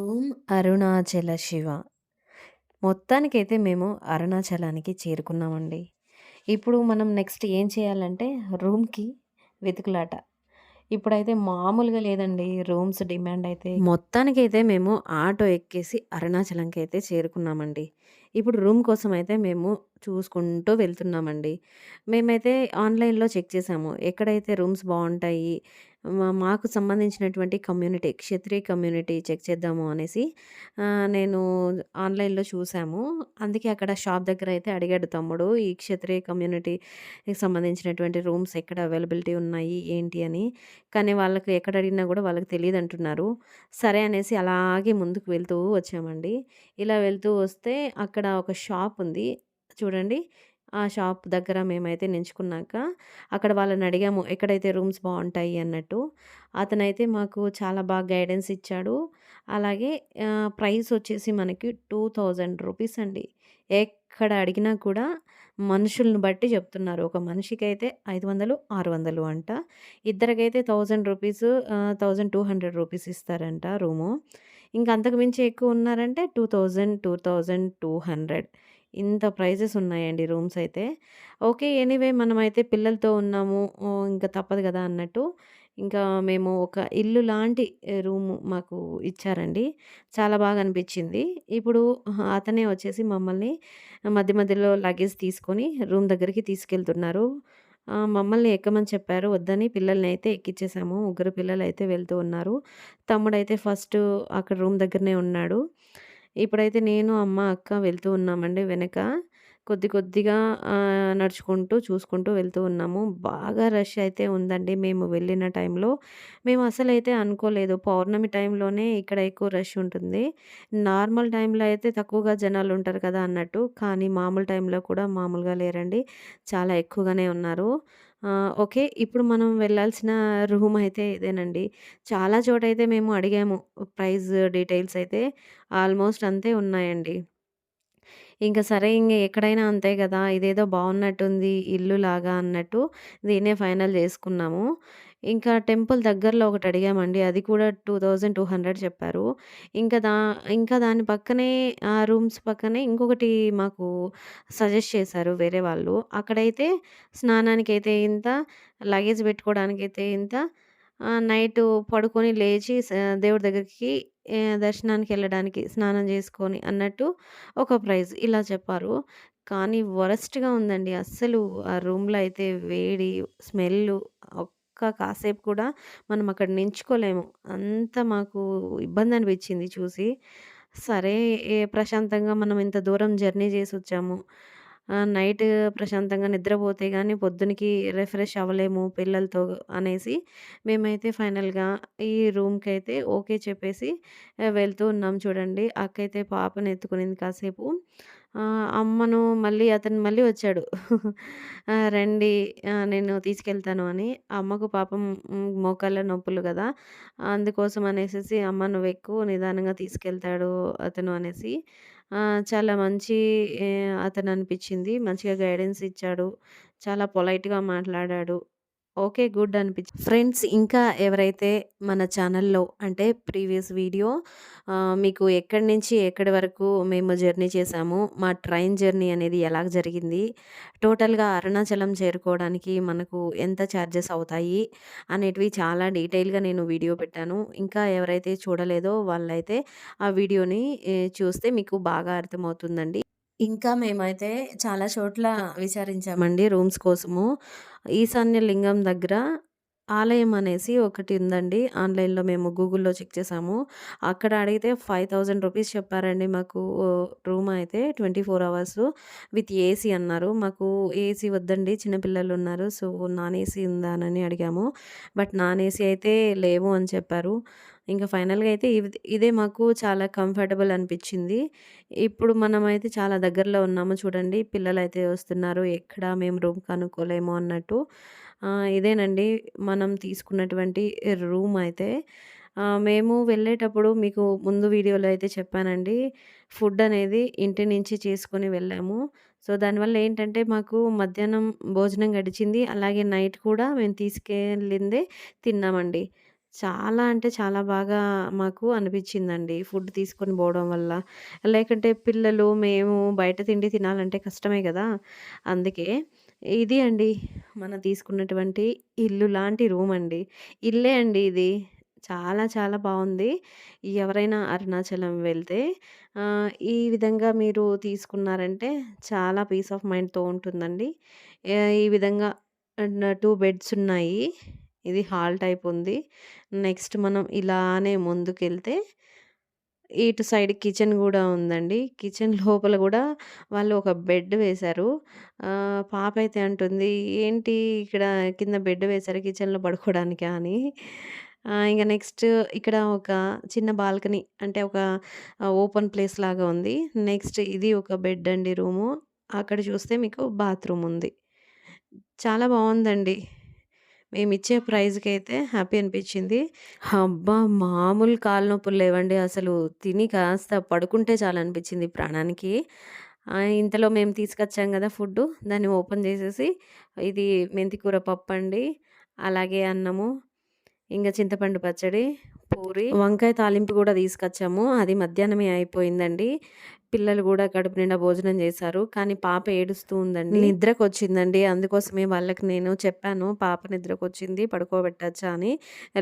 ఓం అరుణాచల శివ. మొత్తానికైతే మేము అరుణాచలానికి చేరుకున్నామండి. ఇప్పుడు మనం నెక్స్ట్ ఏం చేయాలంటే రూమ్‌కి వెతుకులాట. ఇప్పుడైతే మామూలుగా లేదండి రూమ్స్ డిమాండ్ అయితే. మొత్తానికైతే మేము ఆటో ఎక్కేసి అరుణాచలంకి అయితే చేరుకున్నామండి. ఇప్పుడు రూమ్ కోసం అయితే మేము చూసుకుంటూ వెళ్తున్నామండి. మేమైతే ఆన్‌లైన్‌లో చెక్ చేసాము. ఎక్కడైతే రూమ్స్ బాగుంటాయి మా మాకు సంబంధించినటువంటి కమ్యూనిటీ క్షత్రియ కమ్యూనిటీ చెక్ చేద్దాము అనేసి నేను ఆన్‌లైన్‌లో చూసాము. అందుకే అక్కడ షాప్ దగ్గర అయితే అడిగాడు తమ్ముడు. ఈ క్షత్రియ కమ్యూనిటీకి సంబంధించినటువంటి రూమ్స్ ఎక్కడ అవైలబిలిటీ ఉన్నాయి ఏంటి అని. కానీ వాళ్ళకి ఎక్కడ అడిగినా కూడా వాళ్ళకి తెలియదు అంటున్నారు సరే అనేసి అలాగే ముందుకు వెళ్తూ వచ్చామండి. ఇలా వెళ్తూ వస్తే అక్కడ ఒక షాప్ ఉంది. చూడండి. ఆ షాప్ దగ్గర మేమైతే నించుకున్నాక అక్కడ వాళ్ళని అడిగాము ఎక్కడైతే రూమ్స్ బాగుంటాయి అన్నట్టు. అతనైతే మాకు చాలా బాగా గైడెన్స్ ఇచ్చాడు. అలాగే ప్రైస్ వచ్చేసి మనకి టూ థౌజండ్ రూపీస్ అండి. ఎక్కడ అడిగినా కూడా మనుషుల్ని బట్టి చెప్తున్నారు. ఒక మనిషికి అయితే ఐదు వందలు ఆరు వందలు అంట. ఇద్దరికైతే thousand rupees thousand two hundred rupees ఇస్తారంట రూము. ఇంక అంతకు మించి ఎక్కువ ఉన్నారంటే 2000, 2200 ఇంత ప్రైజెస్ ఉన్నాయండి రూమ్స్ అయితే. ఓకే. ఎనీవే మనమైతే పిల్లలతో ఉన్నాము. ఇంకా తప్పదు కదా అన్నట్టు ఇంకా మేము ఒక ఇల్లు లాంటి రూము మాకు ఇచ్చారండి. చాలా బాగా అనిపించింది ఇప్పుడు అతనే వచ్చేసి మమ్మల్ని మధ్య మధ్యలో లగేజ్ తీసుకొని రూమ్ దగ్గరికి తీసుకెళ్తున్నారు. మమ్మల్ని ఎక్కమని చెప్పారు. వద్దని పిల్లల్ని అయితే ఎక్కిచ్చేసాము. ముగ్గురు పిల్లలు అయితే వెళ్తూ ఉన్నారు. తమ్ముడైతే ఫస్ట్ అక్కడ రూమ్ దగ్గరనే ఉన్నాడు. ఇప్పుడైతే నేను, అమ్మ, అక్క వెళ్తూ ఉన్నామండి వెనక. కొద్ది కొద్దిగా నడుచుకుంటూ చూసుకుంటూ వెళ్తూ ఉన్నాము. బాగా రష్ అయితే ఉందండి మేము వెళ్ళిన టైంలో. మేము అసలైతే అనుకోలేదు. పౌర్ణమి టైంలోనే ఇక్కడ ఎక్కువ రష్ ఉంటుంది. నార్మల్ టైంలో అయితే తక్కువగా జనాలు ఉంటారు కదా! అన్నట్టు. కానీ మామూలు టైంలో కూడా మామూలుగా లేరండి. చాలా ఎక్కువగానే ఉన్నారు. ఓకే. ఇప్పుడు మనం వెళ్ళాల్సిన రూమ్ అయితే ఇదేనండి. చాలా చోటైతే మేము అడిగాము. ప్రైస్ డీటెయిల్స్ అయితే ఆల్మోస్ట్ అంతే ఉన్నాయండి. ఇంకా సరే ఇంకా ఎక్కడైనా అంతే కదా ఇదేదో బాగున్నట్టుంది ఇల్లు లాగా అన్నట్టు దీన్నే ఫైనల్ చేసుకున్నాము ఇంకా టెంపుల్ దగ్గరలో ఒకటి అడిగామండి. అది కూడా 2200 చెప్పారు. ఇంకా దా ఇంకా దాని పక్కనే ఆ రూమ్స్ పక్కనే ఇంకొకటి మాకు సజెస్ట్ చేశారు వేరే వాళ్ళు. అక్కడైతే స్నానానికైతే ఇంత, లగేజ్ పెట్టుకోవడానికైతే ఇంత, నైట్ నైటు పడుకొని లేచి స దేవుడి దగ్గరికి ఆహ్, దర్శనానికెళ్ళడానికి స్నానం జేసుకొని అన్నట్టు ఒక ప్రైజ్ ఇలా చెప్పారు. కానీ వరస్ట్‌గా ఉందండి. అస్సలు ఆ రూమ్‌లో అయితే వేడి, స్మెల్లు ఒక్క కాసేపు కూడా మనం అక్కడ నించుకోలేము. అంత మాకు ఇబ్బందనిపిచ్చింది చూసి. సరే ఏ ప్రశాంతంగా మనం ఇంత దూరం జర్నీ జేసొచ్చాము. నైట్ ప్రశాంతంగా నిద్రపోతే కానీ పొద్దునకి రిఫ్రెష్ అవ్వలేము పిల్లలతో అనేసి మేమైతే ఫైనల్‌గా ఈ రూమ్కి అయితే ఓకే చెప్పేసి వెళ్తూ ఉన్నాం చూడండి. అక్కయితే పాపని ఎత్తుకునింది కాసేపు. అమ్మను మళ్ళీ అతను మళ్ళీ వచ్చాడు. రండి నేను తీసుకెళ్తాను అని. అమ్మకు పాపం మోకాళ్ళ నొప్పులు కదా అందుకోసం అనేసి అమ్మ నువ్వెక్కు నిదానంగా తీసుకెళ్తాడు అతను అనేసి చాలా మంచి అతను అనిపించింది మంచిగా గైడెన్స్ ఇచ్చాడు. చాలా పొలైట్‌గా మాట్లాడాడు. ఓకే. గుడ్ అనిపిచ్చింది. ఫ్రెండ్స్ ఇంకా ఎవరైతే మన ఛానల్‌లో అంటే ప్రీవియస్ వీడియో మీకు ఎక్కడి నుంచి ఎక్కడి వరకు మేము జర్నీ చేసాము మా ట్రైన్ జర్నీ అనేది ఎలా జరిగింది, టోటల్‌గా అరుణాచలం చేరుకోవడానికి మనకు ఎంత చార్జెస్ అవుతాయి అనేటివి చాలా డీటెయిల్‌గా నేను వీడియో పెట్టాను. ఇంకా ఎవరైతే చూడలేదో వాళ్ళైతే ఆ వీడియోని చూస్తే మీకు బాగా అర్థమవుతుందండి. ఇంకా మేమైతే చాలా చోట్ల విచారించామండి రూమ్స్ కోసము. ఈశాన్య లింగం దగ్గర ఆలయం అనేసి ఒకటి ఉందండి. ఆన్‌లైన్‌లో మేము గూగుల్‌లో చెక్ చేసాము. అక్కడ అడిగితే 5000 రూపీస్ చెప్పారండి మాకు రూమ్ అయితే 24 అవర్స్ విత్ ఏసీ అన్నారు. మాకు ఏసీ వద్దండి చిన్న పిల్లలున్నారు. సో, నాన్ ఏసీ ఉందానని అడిగాము. బట్ నాన్ ఏసీ అయితే లేవు అని చెప్పారు. ఇంకా ఫైనల్‌గా అయితే ఇదే మాకు చాలా కంఫర్టబుల్ అనిపించింది ఇప్పుడు మనమైతే చాలా దగ్గరలో ఉన్నాము చూడండి. పిల్లలు అయితే వస్తున్నారు. ఎక్కడ మేము రూమ్ కనుక్కోలేము అన్నట్టు. ఇదేనండి మనం తీసుకున్నటువంటి రూమ్ అయితే. మేము వెళ్ళేటప్పుడు మీకు ముందు వీడియోలో అయితే చెప్పానండి. ఫుడ్ అనేది ఇంటి నుంచి చేసుకొని వెళ్ళాము. సో, దానివల్ల ఏంటంటే మాకు మధ్యాహ్నం భోజనం గడిచింది. అలాగే నైట్ కూడా మేము తీసుకెళ్ళిందే తిన్నామండి. చాలా అంటే చాలా బాగా మాకు అనిపిచ్చిందండి. ఫుడ్ తీసుకొని పోవడం వల్ల. లేకంటే పిల్లలు, మేము బయట తిండి తినాలంటే కష్టమే గదా! అందుకే ఇది అండి మనం తీసుకున్నటువంటి ఇల్లు లాంటి రూమండి. ఇల్లే అండి ఇది. చాలా చాలా బావుంది. ఎవరైనా అరుణాచలం వెళ్తే ఆహ్, ఈ విధంగా మీరు తీసుకున్నారంటే చాలా పీస్ ఆఫ్ మైండ్‌తో ఉంటుందండి. ఆహ్, ఈ విధంగా టూ 2 బెడ్స్ ఉన్నాయి. ఇది హాల్ టైప్ ఉంది. నెక్స్ట్ మనం ఇలానే ముందుకెళ్తే ఇటు సైడ్ కిచెన్ కూడా ఉందండి. కిచెన్ లోపల కూడా వాళ్ళు ఒక బెడ్ వేశారు. పాప అయితే అంటుంది, "ఏంటి ఇక్కడ కింద బెడ్ వేశారు కిచెన్‌లో పడుకోవడానికి అని. ఇంకా నెక్స్ట్ ఇక్కడ ఒక చిన్న బాల్కనీ అంటే ఒక ఓపెన్ ప్లేస్ లాగా ఉంది. నెక్స్ట్ ఇది ఒక బెడ్ అండి రూము. అక్కడ చూస్తే మీకు బాత్రూమ్ ఉంది. చాలా బాగుందండి మేము ఇచ్చే ప్రైజ్కి అయితే హ్యాపీ అనిపించింది అబ్బా! మామూలు కాలు నొప్పులు లేవండి అసలు. తిని కాస్త పడుకుంటే చాలా అనిపించింది ప్రాణానికి. ఇంతలో మేము తీసుకొచ్చాం కదా ఫుడ్డు. దాన్ని ఓపెన్ చేసేసి ఇది మెంతికూర పప్పండి. అలాగే అన్నము, ఇంకా చింతపండు పచ్చడి, పూరి, వంకాయ తాలింపు కూడా తీసుకొచ్చాము. అది మధ్యాహ్నమే అయిపోయిందండి. పిల్లలు కూడా కడుపు నిండా భోజనం చేశారు కానీ పాప ఏడుస్తూ ఉందండి. నిద్రకు వచ్చిందండి అందుకోసమే వాళ్ళకి నేను చెప్పాను, "పాప నిద్రకొచ్చింది పడుకోబెట్టచ్చా" అని.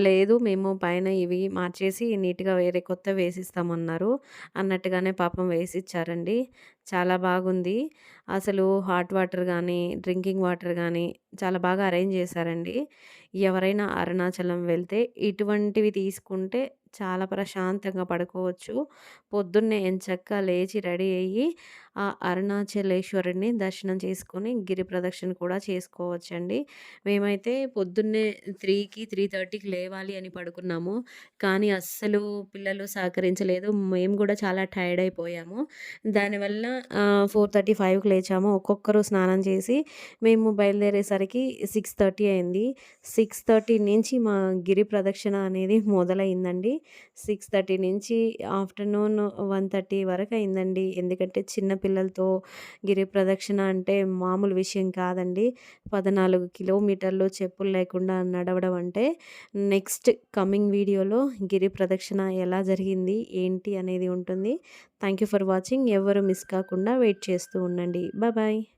లేదు మేము పైన ఇవి మార్చేసి నీట్‌గా వేరే కొత్త వేసిస్తామన్నారు. అన్నట్టుగానే పాపం వేసిచ్చారండి. చాలా బాగుంది. అసలు హాట్ వాటర్ కానీ డ్రింకింగ్ వాటర్ కానీ చాలా బాగా అరేంజ్ చేశారండి. ఎవరైనా అరుణాచలం వెళ్తే ఇటువంటివి తీసుకుంటే చాలా ప్రశాంతంగా పడుకోవచ్చు. పొద్దున్నే ఎంచక్కా లేచి రెడీ అయ్యి ఆ అరుణాచలేశ్వరుడిని దర్శనం చేసుకొని గిరి ప్రదక్షిణ కూడా చేసుకోవచ్చండి. మేమైతే పొద్దున్నే 3కి, 3:30కి లేవాలి అని పడుకున్నాము. కానీ అస్సలు పిల్లలు సహకరించలేదు. మేము కూడా చాలా టైర్డ్ అయిపోయాము. దానివల్ల ఫోర్ థర్టీ ఫైవ్కి లేచాము. ఒక్కొక్కరు స్నానం చేసి మేము బయలుదేరేసరికి 6:30 అయింది. 6:30 నుంచి మా గిరి ప్రదక్షిణ అనేది మొదలైందండి. 6:30 నుంచి ఆఫ్టర్‌నూన్ 1:30 వరకు అయిందండి. ఎందుకంటే చిన్న పిల్లలతో గిరి ప్రదక్షిణ అంటే మామూలు విషయం కాదండి. 14 కిలోమీటర్లు చెప్పులు లేకుండా నడవడం అంటే నెక్స్ట్ కమింగ్ వీడియోలో గిరి ప్రదక్షిణ ఎలా జరిగింది, ఏంటి అనేది ఉంటుంది. Thank you for watching. ఎవ్వరు మిస్ కాకుండా వెయిట్ చేస్తూ ఉండండి. బాయ్.